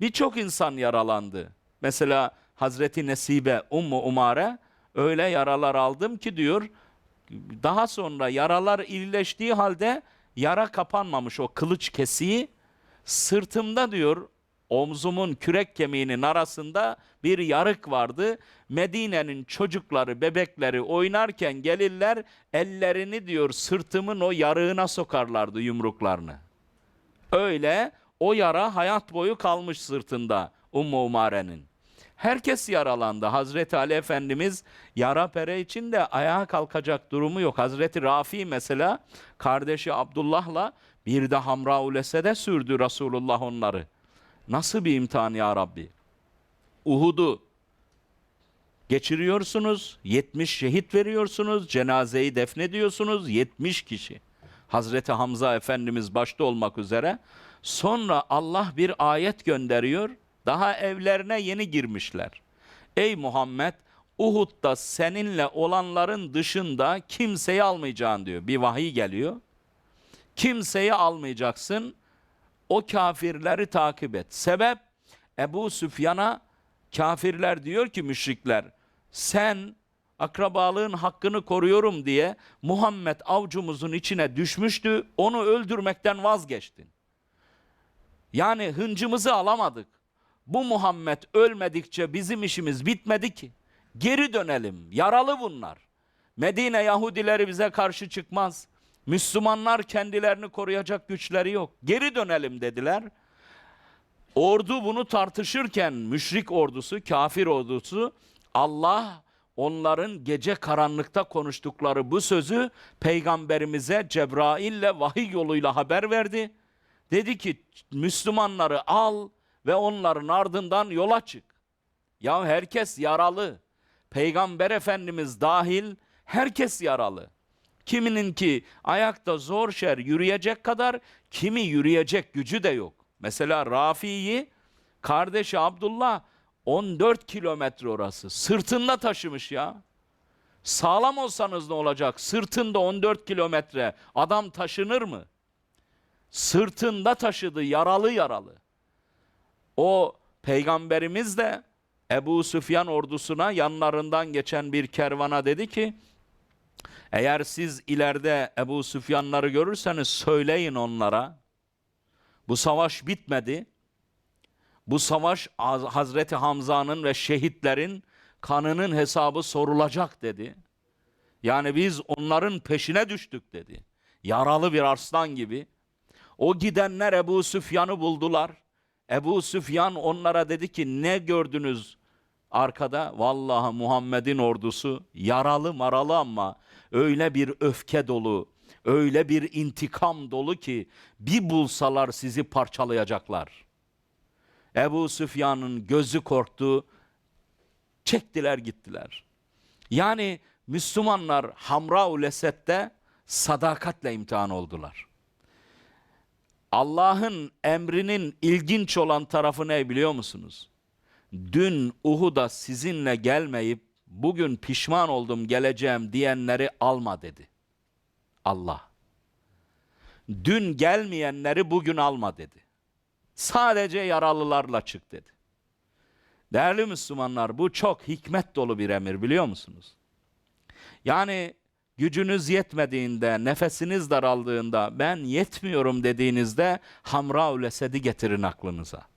Birçok insan yaralandı. Mesela Hazreti Nesibe Ummu Umare öyle yaralar aldım ki diyor daha sonra yaralar iyileştiği halde yara kapanmamış o kılıç kesiği sırtımda diyor omzumun kürek kemiğinin arasında bir yarık vardı. Medine'nin çocukları, bebekleri oynarken gelirler ellerini diyor sırtımın o yarığına sokarlardı yumruklarını. Öyle o yara hayat boyu kalmış sırtında Ummu Umare'nin. Herkes yaralandı. Hazreti Ali Efendimiz yara pere için de ayağa kalkacak durumu yok. Hazreti Rafi mesela kardeşi Abdullah'la bir de Hamra-ul Esed'e sürdü Resulullah onları. Nasıl bir imtihan ya Rabbi? Uhud'u geçiriyorsunuz, 70 şehit veriyorsunuz, cenazeyi defnediyorsunuz, 70 kişi. Hazreti Hamza Efendimiz başta olmak üzere. Sonra Allah bir ayet gönderiyor. Daha evlerine yeni girmişler. Ey Muhammed Uhud'da seninle olanların dışında kimseyi almayacaksın diyor. Bir vahiy geliyor. Kimseyi almayacaksın. O kafirleri takip et. Sebep Ebu Süfyan'a kafirler diyor ki müşrikler sen akrabalığın hakkını koruyorum diye Muhammed avcumuzun içine düşmüştü. Onu öldürmekten vazgeçtin. Yani hıncımızı alamadık. Bu Muhammed ölmedikçe bizim işimiz bitmedi ki. Geri dönelim. Yaralı bunlar. Medine Yahudileri bize karşı çıkmaz. Müslümanlar kendilerini koruyacak güçleri yok. Geri dönelim dediler. Ordu bunu tartışırken müşrik ordusu, kafir ordusu Allah onların gece karanlıkta konuştukları bu sözü peygamberimize Cebrail'le vahiy yoluyla haber verdi. Dedi ki Müslümanları al ve onların ardından yola çık. Ya herkes yaralı. Peygamber Efendimiz dahil herkes yaralı. Kiminin ki ayakta zor şer yürüyecek kadar kimi yürüyecek gücü de yok. Mesela Rafi'yi kardeşi Abdullah 14 kilometre orası sırtında taşımış ya. Sağlam olsanız ne olacak? Sırtında 14 kilometre adam taşınır mı? Sırtında taşıdı yaralı yaralı. O peygamberimiz de Ebu Süfyan ordusuna yanlarından geçen bir kervana dedi ki eğer siz ileride Ebu Süfyanları görürseniz söyleyin onlara. Bu savaş bitmedi. Bu savaş Az- Hazreti Hamza'nın ve şehitlerin kanının hesabı sorulacak dedi. Yani biz onların peşine düştük dedi. Yaralı bir arslan gibi. O gidenler Ebu Süfyan'ı buldular. Ebu Süfyan onlara dedi ki ne gördünüz arkada? Vallahi Muhammed'in ordusu yaralı maralı ama öyle bir öfke dolu, öyle bir intikam dolu ki bir bulsalar sizi parçalayacaklar. Ebu Süfyan'ın gözü korktu, çektiler gittiler. Yani Müslümanlar Hamra-ul Esed'de sadakatle imtihan oldular. Allah'ın emrinin ilginç olan tarafı ne biliyor musunuz? Dün Uhud'a sizinle gelmeyip bugün pişman oldum geleceğim diyenleri alma dedi. Allah. Dün gelmeyenleri bugün alma dedi. Sadece yaralılarla çık dedi. Değerli Müslümanlar bu çok hikmet dolu bir emir biliyor musunuz? Yani gücünüz yetmediğinde, nefesiniz daraldığında, ben yetmiyorum dediğinizde Hamra-ül Esed'i getirin aklınıza.